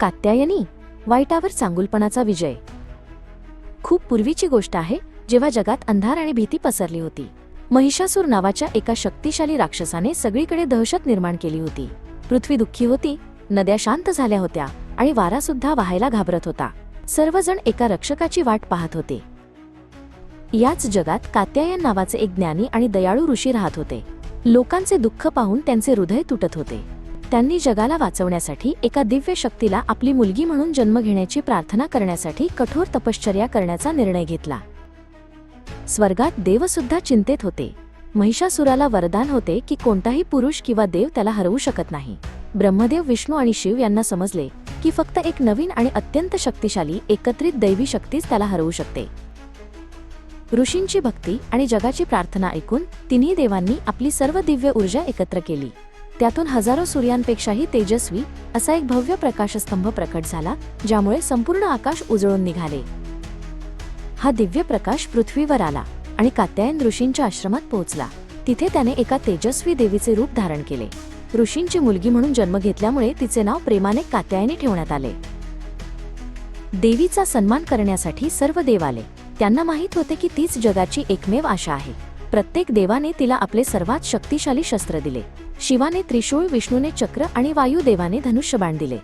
कात्यायनी वाईटावर चांगुलपणाचा विजय. खूप पूर्वीची गोष्ट आहे जेव्हा जगात अंधार आणि भीती पसरली होती. महिषासूर नावाच्या एका शक्तिशाली राक्षसाने सगळीकडे दहशत निर्माण केली होती. पृथ्वी दुःखी होती नद्या शांत झाल्या होत्या आणि वारा सुद्धा वाहायला घाबरत होता. सर्वजण एका रक्षकाची वाट पाहत होते. याच जगात कात्यायन नावाचे एक ज्ञानी आणि दयाळू ऋषी राहत होते. लोकांचे दुःख पाहून त्यांचे हृदय तुटत होते. त्यांनी जगाला वाचवण्यासाठी एका दिव्य शक्तीला आपली मुलगी म्हणून जन्म घेण्याची प्रार्थना करण्यासाठी कठोर तपश्चर्या करण्याचा निर्णय घेतला. स्वर्गात देवसुद्धा चिंतेत होते. महिषासुराला वरदान होते की कोणताही पुरुष किंवा देव त्याला हरवू शकत नाही. ब्रह्मदेव विष्णू आणि शिव यांना समजले की फक्त एक नवीन आणि अत्यंत शक्तिशाली एकत्रित दैवी शक्तीच त्याला हरवू शकते. ऋषींची भक्ती आणि जगाची प्रार्थना ऐकून तिन्ही देवांनी आपली सर्व दिव्य ऊर्जा एकत्र केली. त्यातून हजारो सूर्यांपेक्षाही तेजस्वी असा एक भव्य प्रकाशस्तंभ प्रकट झाला ज्यामुळे संपूर्ण आकाश उजळून निघाले. हा दिव्य प्रकाश पृथ्वीवर आला आणि कात्यायन ऋषींच्या आश्रमात पोहोचला. तिथे त्याने एका तेजस्वी देवीचे रूप धारण केले. ऋषींची मुलगी म्हणून जन्म घेतल्यामुळे तिचे नाव प्रेमाने कात्यायनी ठेवण्यात आले. देवीचा सन्मान करण्यासाठी सर्व देव आले. त्यांना माहीत होते की तीच जगाची एकमेव आशा आहे. प्रत्येक देवाने तिला आपले सर्वात शक्तिशाली शस्त्र दिले. शिवाने त्रिशूळ विष्णूने चक्र आणि वायुदेवाने धनुष्यबाण दिले.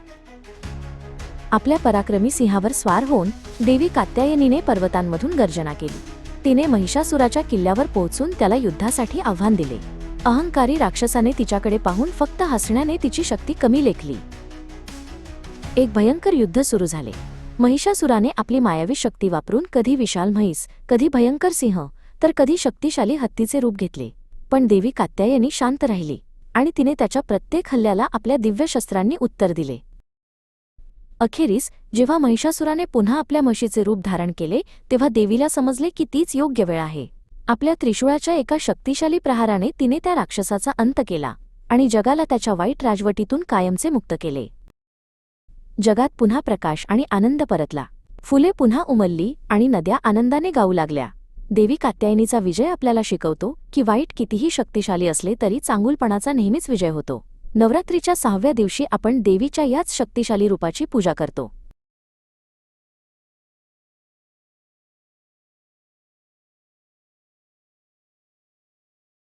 आपल्या पराक्रमी सिंहावर स्वार होऊन देवी कात्यायनीने पर्वतांमधून गर्जना केली. तिने महिषासुराच्या किल्ल्यावर पोहोचून त्याला युद्धासाठी आव्हान दिले. अहंकारी राक्षसाने तिच्याकडे पाहून फक्त हसण्याने तिची शक्ती कमी लेखली. एक भयंकर युद्ध सुरू झाले. महिषासुराने आपली मायावी शक्ती वापरून कधी विशाल म्हैस कधी भयंकर सिंह तर कधी शक्तिशाली हत्तीचे रूप घेतले. पण देवी कात्यायनी शांत राहिली आणि तिने त्याच्या प्रत्येक हल्ल्याला आपल्या दिव्य शस्त्रांनी उत्तर दिले. अखेरीस जेव्हा महिषासुराने पुन्हा आपल्या म्हशीचे रूप धारण केले तेव्हा देवीला समजले की तीच योग्य वेळ आहे. आपल्या त्रिशूळाच्या एका शक्तिशाली प्रहाराने तिने त्या राक्षसाचा अंत केला आणि जगाला त्याच्या वाईट राजवटीतून कायमचे मुक्त केले. जगात पुन्हा प्रकाश आणि आनंद परतला. फुले पुन्हा उमलली आणि नद्या आनंदाने गाऊ लागल्या. देवी कात्यायनीचा विजय आपल्याला शिकवतो की वाईट कितीही शक्तिशाली असले तरी चांगुलपणाचा नेहमीच विजय होतो. नवरात्रीच्या सहाव्या दिवशी आपण देवीच्या याच शक्तिशाली रूपाची पूजा करतो.